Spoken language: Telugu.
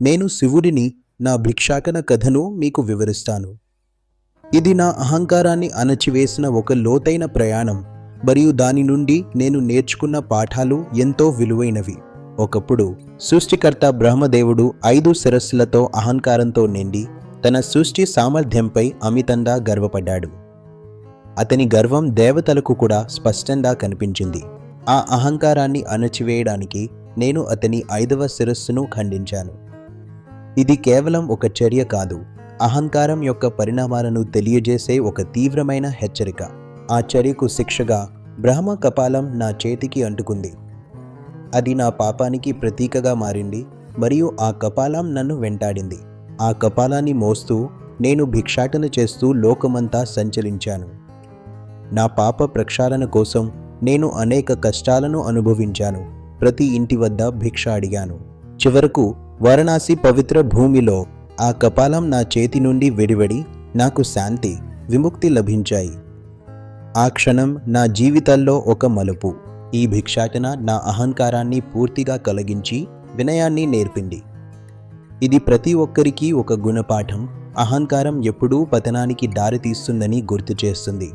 నేను శివుడిని నా భిక్షాకన కథను మీకు వివరిస్తాను. ఇది నా అహంకారాన్ని అణచివేసిన ఒక లోతైన ప్రయాణం మరియు దాని నుండి నేను నేర్చుకున్న పాఠాలు ఎంతో విలువైనవి. ఒకప్పుడు సృష్టికర్త బ్రహ్మదేవుడు ఐదు శిరస్సులతో అహంకారంతో నిండి తన సృష్టి సామర్థ్యంపై అమితంగా గర్వపడ్డాడు. అతని గర్వం దేవతలకు కూడా స్పష్టంగా కనిపించింది. ఆ అహంకారాన్ని అణచివేయడానికి నేను అతని ఐదవ శిరస్సును ఖండించాను. ఇది కేవలం ఒక చర్య కాదు. అహంకారం యొక్క పరిణామాలను తెలియజేసే ఒక తీవ్రమైన హెచ్చరిక. ఆ చర్యకు శిక్షగా బ్రహ్మ కపాలం నా చేతికి అంటుకుంది. అది నా పాపానికి ప్రతీకగా మారింది మరియు ఆ కపాలం నన్ను వెంటాడింది. ఆ కపాలాన్ని మోస్తూ నేను భిక్షాటన చేస్తూ లోకమంతా సంచరించాను. నా పాప ప్రక్షాళన కోసం నేను అనేక కష్టాలను అనుభవించాను. ప్రతి ఇంటి వద్ద భిక్ష అడిగాను. చివరకు వారణాసి పవిత్ర భూమిలో ఆ కపాలం నా చేతి నుండి విడివడి నాకు శాంతి విముక్తి లభించాయి. ఆ క్షణం నా జీవితంలో ఒక మలుపు. ఈ భిక్షాటన నా అహంకారాన్ని పూర్తిగా కలిగించి వినయాన్ని నేర్పింది. ఇది ప్రతి ఒక్కరికి ఒక గుణపాఠం. అహంకారం ఎప్పుడూ పతనానికి దారితీస్తుందని గుర్తు చేస్తుంది.